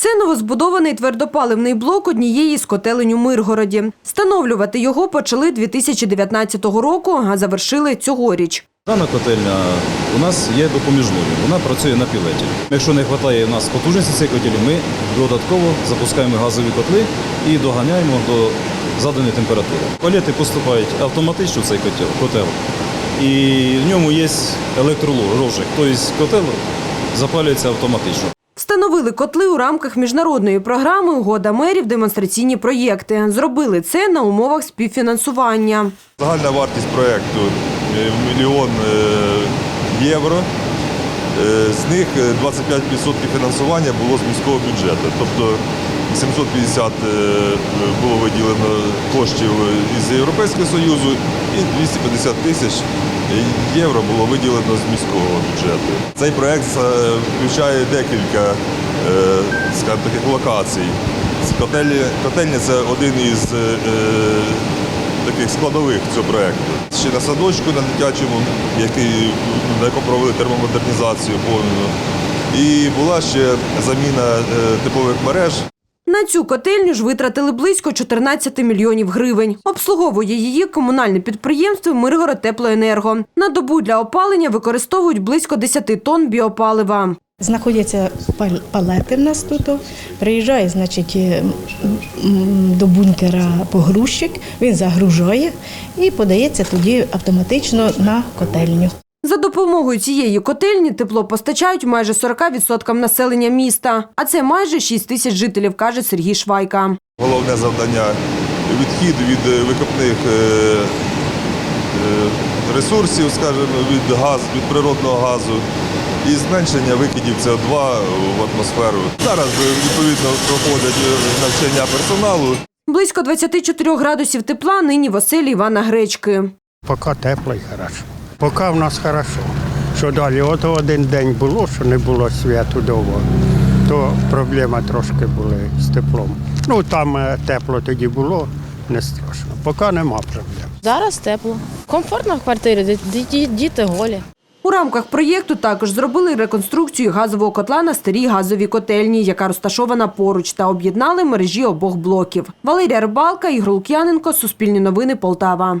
Це новозбудований твердопаливний блок однієї з котелень у Миргороді. Встановлювати його почали 2019 року, а завершили цьогоріч. Дана котельня у нас є допоміжною, вона працює на пілеті. Якщо не вистачає у нас потужності цієї котелі, ми додатково запускаємо газові котли і доганяємо до заданої температури. Палети поступають автоматично в цей котел, і в ньому є електроложик, тобто котел запалюється автоматично. Встановили котли у рамках міжнародної програми «Угода мерів. Демонстраційні проєкти. Зробили це на умовах співфінансування. Загальна вартість проєкту е, мільйон е, євро. Е, З них е, 25% фінансування було з міського бюджету. Тобто 750 е, було виділено коштів із Європейського Союзу і 250 тисяч євро було виділено з міського бюджету. Цей проєкт е, включає декілька е, скажімо, таких локацій. Котельня, це один із таких складових цього проєкту. Ще на садочку на дитячому, який, на якому провели термомодернізацію повну. І була ще заміна теплових мереж. На цю котельню ж витратили близько 14 мільйонів гривень. Обслуговує її комунальне підприємство Миргород Теплоенерго. На добу для опалення використовують близько 10 тонн біопалива. Знаходяться пал- палети в нас тут. Приїжджає, значить, е, до бункера погрузчик, він загружає і подається тоді автоматично на котельню. За допомогою цієї котельні тепло постачають майже 40% населення міста. А це майже 6 тисяч жителів, каже Сергій Швайка. Головне завдання відхід від е, викопних е, е, ресурсів, скажімо, від газу, від природного газу і зменшення викидів СО2 в атмосферу. Зараз відповідно проходять навчання персоналу. Близько 24 градусів тепла нині в оселі Івана Гречки. Поки тепло і хорошо. Поки в нас хорошо. Що далі? От один день було, що не було світу довго, то проблема трошки були з теплом. Ну там е, тепло тоді було, не страшно. Поки нема проблем. Зараз тепло. Комфортно в квартирі, ді- ді- діти голі. У рамках проєкту також зробили реконструкцію газового котла на старій газовій котельні, яка розташована поруч, та об'єднали мережі обох блоків. Валерія Рибалка, Ігор Лук'яненко, Суспільні новини, Полтава.